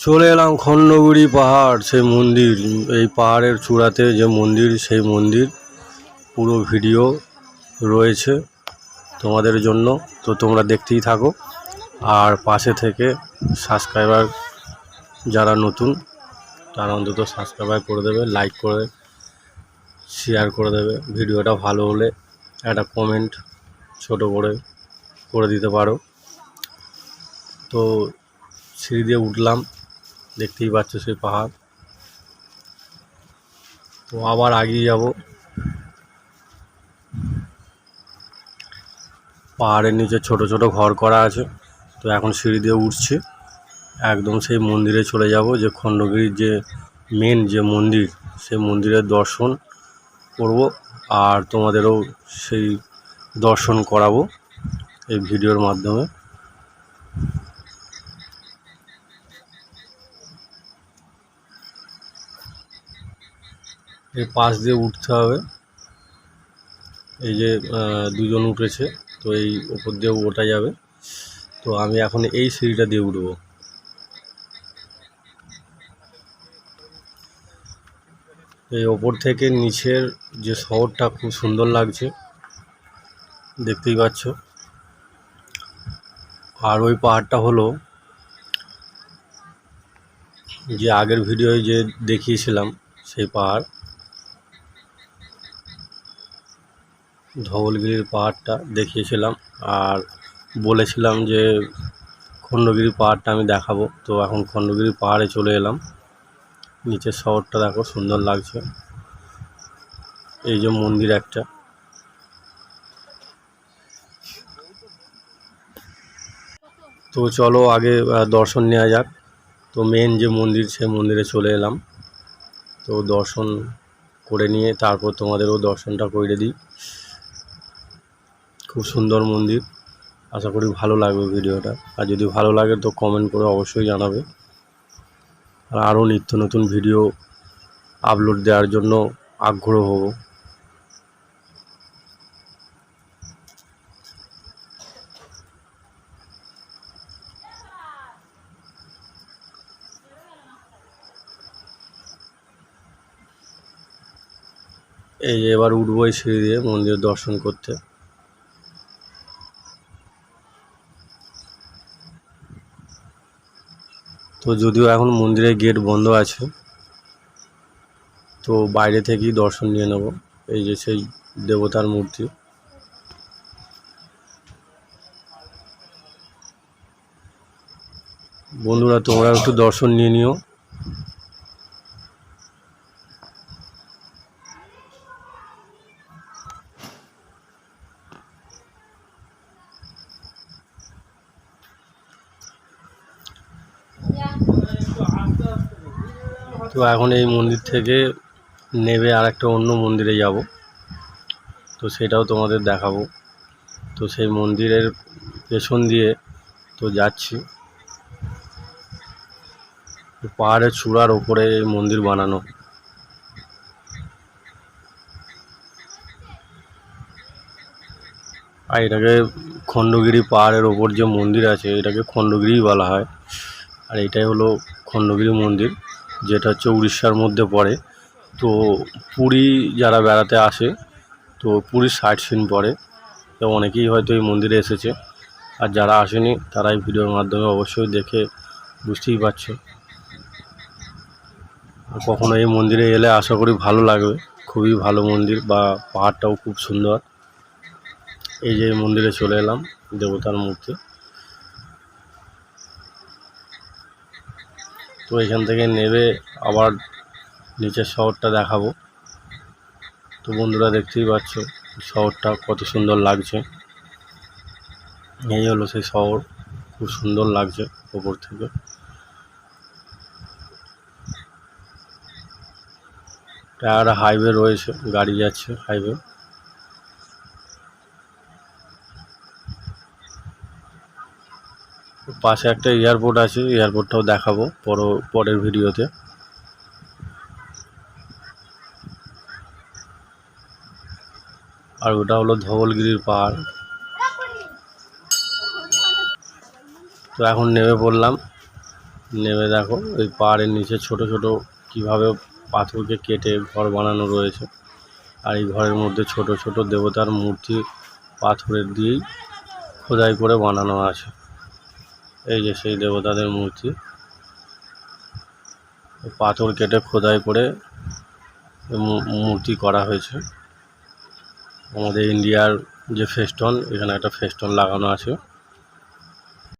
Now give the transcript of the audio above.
চলে এলাম খণ্ডগুড়ি পাহাড়, সেই মন্দির। এই পাহাড়ের চূড়াতে যে মন্দির, সেই মন্দির। পুরো ভিডিও রয়েছে তোমাদের জন্য। তো তোমরা দেখতেই থাকো। আর পাশে থেকে সাবস্ক্রাইবার যারা নতুন, তারা অন্তত সাবস্ক্রাইবার করে দেবে লাইক করে শেয়ার করে দেবে। ভিডিওটা ভালো হলে একটা কমেন্ট ছোট করে করে দিতে পারো। তো সিঁড়ি দিয়ে উঠলাম। দেখতেই পাচ্ছ সেই পাহাড়। তো আবার আগিয়ে যাব। পাহাড়ের নিচে ছোট ছোট ঘর করা আছে। তো এখন সিঁড়ি দিয়ে উঠছি। একদম সেই মন্দিরে চলে যাব, যে খণ্ডগিরির যে মেন যে মন্দির, সেই মন্দিরের দর্শন করব আর তোমাদেরও সেই দর্শন করাবো এই ভিডিওর মাধ্যমে। এই পাশ দিয়ে উঠতে হবে। এই যে দুজন উঠেছে, তো এই ওপর দিয়ে ওঠা যাবে। তো আমি এখন এই সিঁড়িটা দিয়ে উঠবো। এই ওপর থেকে নিচের যে শহরটা খুব সুন্দর লাগছে, দেখতেই পাচ্ছ। আর ওই পাহাড়টা হলো যে আগের ভিডিওয় যে দেখিয়েছিলাম, সেই পাহাড়। ধবলগিরির পাহাড়টা দেখিয়েছিলাম আর বলেছিলাম যে খণ্ডগিরি পাহাড়টা আমি দেখাবো। তো এখন খণ্ডগিরি পাহাড়ে চলে এলাম। নিচের শহরটা দেখো, সুন্দর লাগছে। এই যে মন্দির একটা। তো চলো আগে দর্শন নেওয়া যাক। তো মেন যে মন্দির সে মন্দিরে চলে এলাম। তো দর্শন করে নিয়ে তারপর তোমাদেরও দর্শনটা করে দিই। খুব সুন্দর মন্দির। আশা করি ভালো লাগবে ভিডিওটা। আর যদি ভালো লাগে তো কমেন্ট করে অবশ্যই জানাবে। আর আরও নিত্য নতুন ভিডিও আপলোড দেওয়ার জন্য আগ্রহ হব। এই এবার উঠবো এই সিঁড়ি দিয়ে মন্দির দর্শন করতে। তো যদিও এখন মন্দিরের গেট বন্ধ আছে, তো বাইরে থেকেই দর্শন নিয়ে নেব, এই যে সেই দেবতার মূর্তি। বন্ধুরা, তোমরা একটু দর্শন নিয়ে নিও। তো এখন এই মন্দির থেকে নেবে আর একটা অন্য মন্দিরে যাব। তো সেটাও তোমাদের দেখাবো। তো সেই মন্দিরের পেছন দিয়ে তো যাচ্ছি। পাহাড়ের চূড়ার ওপরে এই মন্দির বানানো। আর এটাকে খণ্ডগিরি পাহাড়ের ওপর যে মন্দির আছে, এটাকে খণ্ডগিরিই বলা হয়। আর এটাই হলো খণ্ডগিরি মন্দির। যেটা হচ্ছে উড়িষ্যার মধ্যে পড়ে। তো পুরী যারা বেড়াতে আসে, তো পুরীর সাইট সিন পড়ে। তো অনেকেই হয়তো এই মন্দিরে এসেছে। আর যারা আসেনি, তারা এই ভিডিওর মাধ্যমে অবশ্যই দেখে বুঝতেই পারছে। কখনো এই মন্দিরে এলে আশা করি ভালো লাগবে। খুবই ভালো মন্দির বা পাহাড়টাও খুব সুন্দর। এই যে মন্দিরে চলে এলাম, দেবতার মূর্তি। তো এখান থেকে নেবে, আবার নিচের শহরটা দেখাবো। তো বন্ধুরা দেখতেই পাচ্ছ, শহরটা কত সুন্দর লাগছে। এই হলো সেই শহর, খুব সুন্দর লাগছে ওপর থেকে। একটা হাইওয়ে রয়েছে, গাড়ি যাচ্ছে হাইওয়ে পাশে একটা এয়ারপোর্ট আছে, এয়ারপোর্টটাও দেখাবো পর পরের ভিডিওতে। আর ওটা হলো ধবলগিরির পাহাড়। তো এখন নেমে পড়লাম। নেমে দেখো এই পাহাড়ের নিচে ছোট ছোট কীভাবে পাথরকে কেটে ঘর বানানো রয়েছে। আর এই ঘরের মধ্যে ছোট ছোট দেবতার মূর্তি পাথরের দিয়েই খোদাই করে বানানো আছে। এই যে সেই দেবতাদের মূর্তি। পাথর কেটে খোদাই করে মূর্তি করা হয়েছে। আমাদের ইন্ডিয়ার যে ফেস্টন, এখানে একটা ফেস্টন লাগানো আছে।